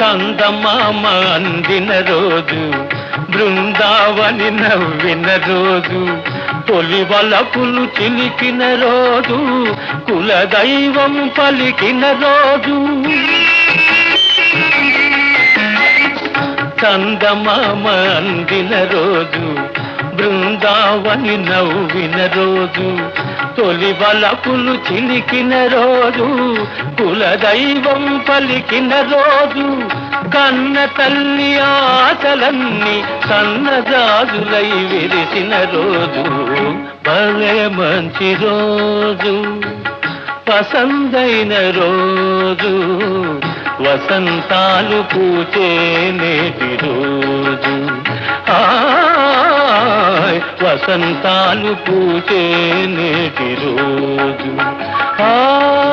కందమామ అందిన రోజు బృందావని నవ్విన రోజు తొలి వలపులు చిలికిన రోజు కులదైవం పలికిన రోజు. చందమామ అందిన రోజు బృందావని నవ్విన రోజు తొలి వలపులు చిలికిన రోజు కులదైవం పలికిన రోజు కన్న తల్లి ఆశలన్నీ సన్నజాజులై విరిసిన రోజు. భలే మంచి రోజు పసందైన రోజు వసంతాలు పూచే నేటి వసంతాలు పూచే నేటి రోజు. ఆ